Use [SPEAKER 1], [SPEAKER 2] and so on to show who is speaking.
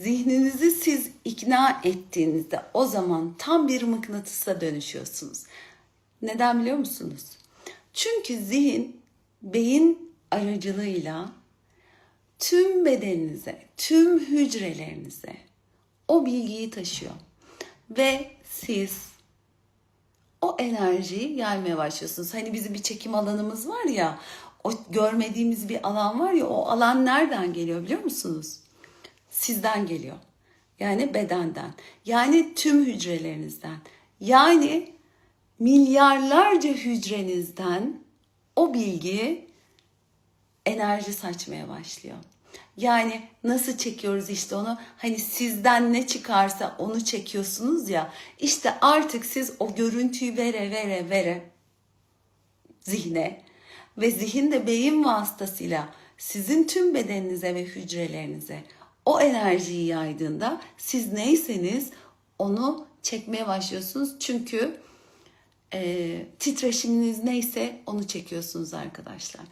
[SPEAKER 1] Zihninizi siz ikna ettiğinizde o zaman tam bir mıknatısa dönüşüyorsunuz. Neden biliyor musunuz? Çünkü zihin beyin aracılığıyla tüm bedeninize, tüm hücrelerinize o bilgiyi taşıyor. Ve siz o enerjiyi gelmeye başlıyorsunuz. Hani bizim bir çekim alanımız var ya, o görmediğimiz bir alan var ya, o alan nereden geliyor biliyor musunuz? Sizden geliyor. Yani bedenden. Yani tüm hücrelerinizden. Yani milyarlarca hücrenizden o bilgi enerji saçmaya başlıyor. Yani nasıl çekiyoruz işte onu? Hani sizden ne çıkarsa onu çekiyorsunuz ya. İşte artık siz o görüntüyü vere vere vere zihne ve zihin de beyin vasıtasıyla sizin tüm bedeninize ve hücrelerinize o enerjiyi yaydığında siz neyseniz onu çekmeye başlıyorsunuz. Çünkü e, titreşiminiz neyse onu çekiyorsunuz arkadaşlar.